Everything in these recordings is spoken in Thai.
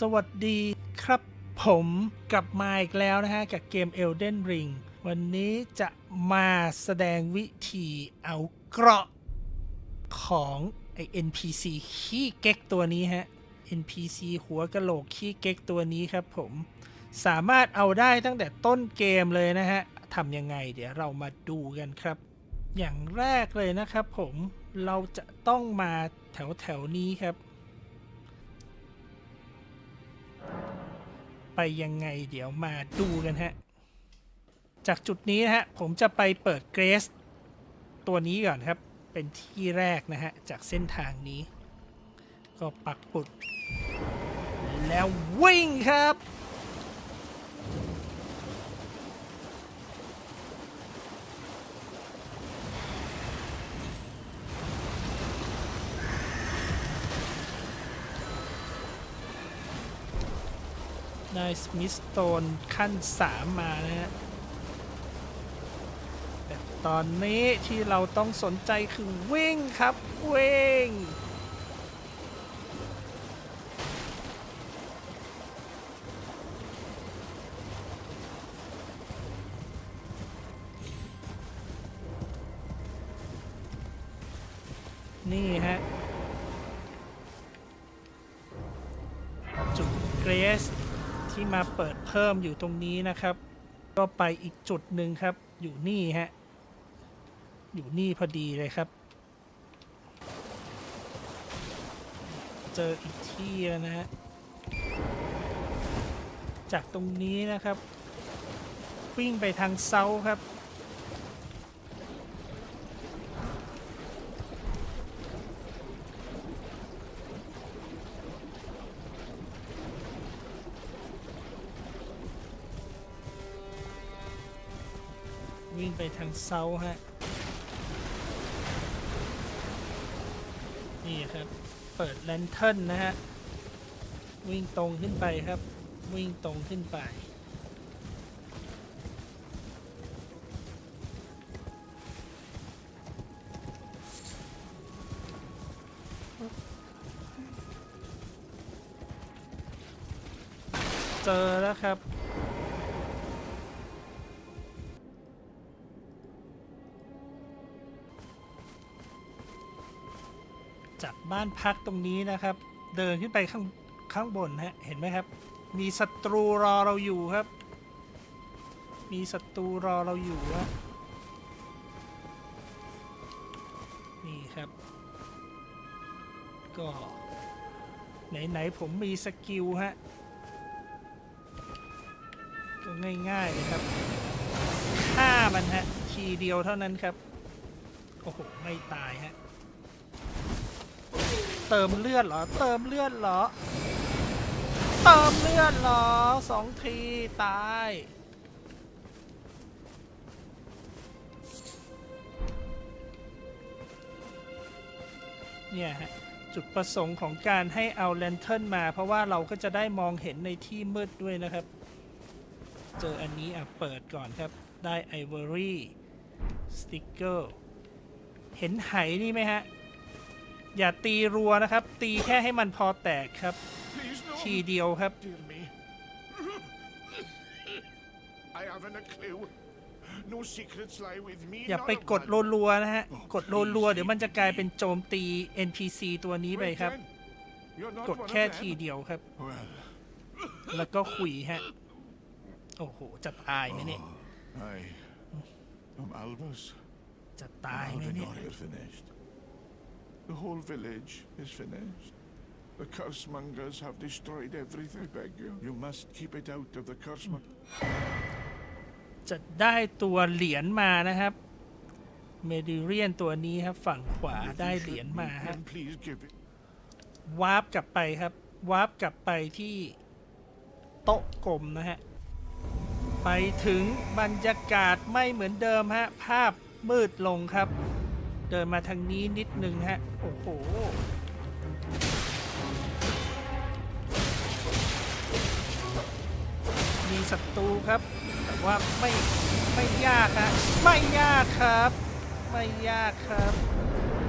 สวัสดีครับผมกลับมาอีกแล้วนะฮะ กับเกม Elden Ring วันนี้จะมาแสดงวิธีเอาเกราะของไอ NPC ขี้เก๊กตัวนี้ฮะ NPC หัวกะโหลกขี้เก๊กตัวนี้ครับผม สามารถเอาได้ตั้งแต่ต้นเกมเลยนะฮะทำยังไงเดี๋ยวเรามาดูกันครับ อย่างแรกเลยนะครับผมเราจะต้องมาแถวแถวๆนี้ครับ ไปยังไงเดี๋ยวมาดูกันฮะ จากจุดนี้นะฮะ ผมจะไปเปิดเกรสตัวนี้ก่อนครับ เป็นที่แรกนะฮะ จากเส้นทางนี้ ก็ปักปุด แล้ววิ่งครับ ได้สมิธโตนขั้น 3 มานะฮะแต่ตอนนี้ที่เราต้องสนใจคือวิ่งครับ วิ่ง นี่ฮะจุดเกรส ที่มาเปิดเพิ่มอยู่ตรงนี้นะครับ ก็ไปอีกจุดหนึ่งครับ อยู่นี่ฮะ อยู่นี่พอดีเลยครับ เจออีกที่แล้วนะฮะ จากตรงนี้นะครับ วิ่งไปทางเซาครับ วิ่งไปทางเซาฮะ นี่ครับ เปิดแลนเทิร์นนะฮะ วิ่งตรงขึ้นไปครับ วิ่งตรงขึ้นไป เจอแล้วครับ จากบ้านพักตรงนี้นะครับ เดินขึ้นไปข้างข้างบนฮะเห็นไหมครับ มีศัตรูรอเราอยู่ครับ มีศัตรูรอเราอยู่ฮะนี่ครับ ก็ ไหน ๆ ผมมีสกิลฮะก็ง่ายๆเลยครับฆ่ามันฮะทีเดียวเท่านั้นครับ โอ้โห ไม่ตายฮะ เติมเลือดเหรอ เติมเลือดเหรอ เติมเลือดเหรอสองทีตายเนี่ยฮะจุดประสงค์ของการให้เอาแลนเทิร์นมา เพราะว่าเราก็จะได้มองเห็นในที่มืดด้วยนะครับ เจออันนี้อะเปิดก่อนครับ ได้ไอวอรี่สติ๊กเกอร์เห็นไหนี่ไหมฮะ อย่าตีรัวนะครับ ตีแค่ให้มันพอแตกครับ Please, no. ทีเดียวครับ Dear me. I haven't a clue. No secrets lie with me. อย่า not ไป a กด one. รัวๆนะฮะ กดรัวๆเดี๋ยวมันจะกลายเป็นโจมตี NPC ตัวนี้ไป Wait, ครับ then. You're not กด one แค่ of them. ทีเดียวครับ Well, แล้วก็ขุยฮะ โอ้โห จะตายไหมเนี่ย I am Albus. จะตายไหมเนี่ย Alvinor is finished. The whole village is finished. The curse mongers have destroyed everything. I beg you. You must keep it out of the curse mongers. จะได้ตัวเหรียญมานะครับ เมดิเรียนตัวนี้ครับ ฝั่งขวาได้เหรียญมาฮะ Please give it. วาร์ปกลับไปครับ วาร์ปกลับไปที่โต๊ะกลมนะฮะ ไปถึงบรรยากาศไม่เหมือนเดิมฮะ ภาพมืดลงครับเดินมาทางนี้นิดนึงฮะ โอ้โห มีศัตรูครับ แต่ว่าไม่ไม่ยากฮะ ไม่ยากครับ ไม่ยากครับ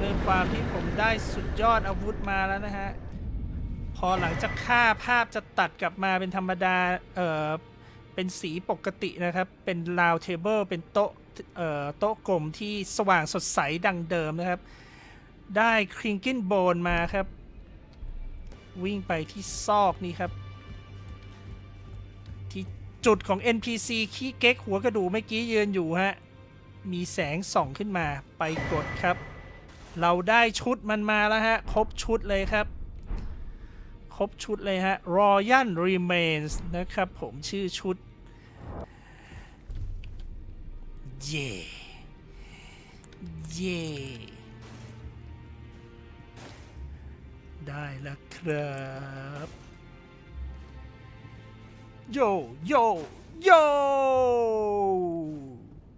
ด้วยความที่ผมได้สุดยอดอาวุธมาแล้วนะฮะ พอหลังจากฆ่าภาพจะตัดกลับมาเป็นธรรมดา เอ่อ เป็นสีปกตินะครับ เป็นราวเทเบิลเป็นโต๊ะโต๊ะกลมที่สว่างสดใสดังเดิมนะครับ ได้คริงกินโบนมาครับ วิ่งไปที่ซอกนี้ครับ ที่จุดของ NPC ขี้เก๊กหัวกระดูเมื่อกี้ยืนอยู่ฮะ มีแสงส่องขึ้นมาไปกดครับ เราได้ชุดมันมาแล้วฮะ ครบชุดเลยครับ ครบชุดเลยฮะ Royal Remains นะครับผมชื่อชุด เย่เย่ได้แล้วครับโยโยโย